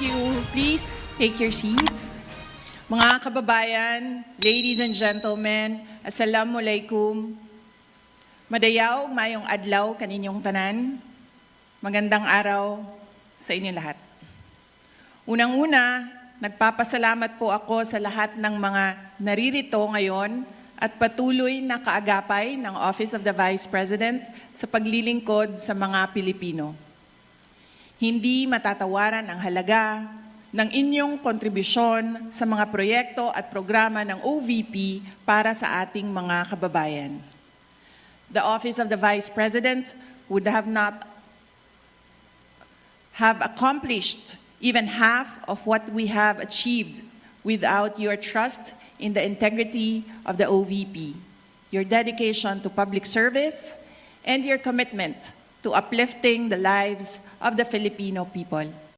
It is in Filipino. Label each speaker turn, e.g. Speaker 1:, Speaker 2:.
Speaker 1: you please take your seats? Mga kababayan, ladies and gentlemen, Assalamualaikum. Madayaw, mayong adlaw kaninyong tanan. Magandang araw sa inyo lahat. Unang-una, nagpapasalamat po ako sa lahat ng mga naririto ngayon at patuloy na kaagapay ng Office of the Vice President sa paglilingkod sa mga Pilipino. Hindi matatawaran ang halaga ng inyong kontribusyon sa mga proyekto at programa ng OVP para sa ating mga kababayan. The Office of the Vice President would have not have accomplished even half of what we have achieved without your trust in the integrity of the OVP, your dedication to public service, and your commitment to uplifting the lives of the Filipino people.